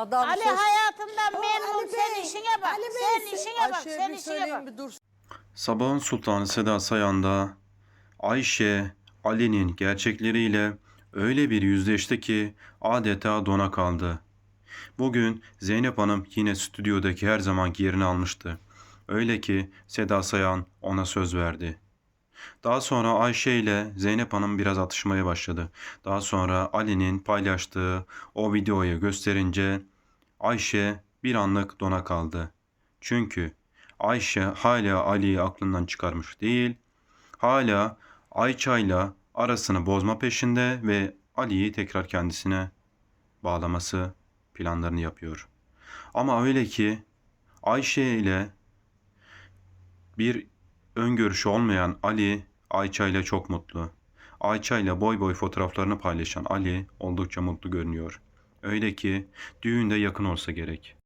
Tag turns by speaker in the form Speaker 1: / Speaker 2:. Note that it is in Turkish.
Speaker 1: adam
Speaker 2: Ali
Speaker 1: söz-
Speaker 2: hayatından memnun.
Speaker 3: Ali
Speaker 2: Sen
Speaker 3: Bey,
Speaker 2: işine bak.
Speaker 3: Ali Bey,
Speaker 2: sen
Speaker 3: sen-
Speaker 2: işine bak.
Speaker 1: Ayşe'ye
Speaker 2: Sen
Speaker 1: bir
Speaker 2: işine bak.
Speaker 1: bir dur.
Speaker 4: Sabahın Sultanı Seda Sayan da Ayşe Ali'nin gerçekleriyle öyle bir yüzleşti ki adeta dona kaldı. Bugün Zeynep Hanım yine stüdyodaki her zamanki yerini almıştı. Öyle ki Seda Sayan ona söz verdi. Daha sonra Ayşe ile Zeynep Hanım biraz atışmaya başladı. Daha sonra Ali'nin paylaştığı o videoyu gösterince Ayşe bir anlık dona kaldı. Çünkü Ayşe hala Ali'yi aklından çıkarmış değil. Hala Ayça'yla arasını bozma peşinde ve Ali'yi tekrar kendisine bağlaması planlarını yapıyor. Ama öyle ki Ayşe ile bir öngörüşü olmayan Ali Ayça ile çok mutlu. Ayça ile boy boy fotoğraflarını paylaşan Ali oldukça mutlu görünüyor. Öyle ki düğünde yakın olsa gerek.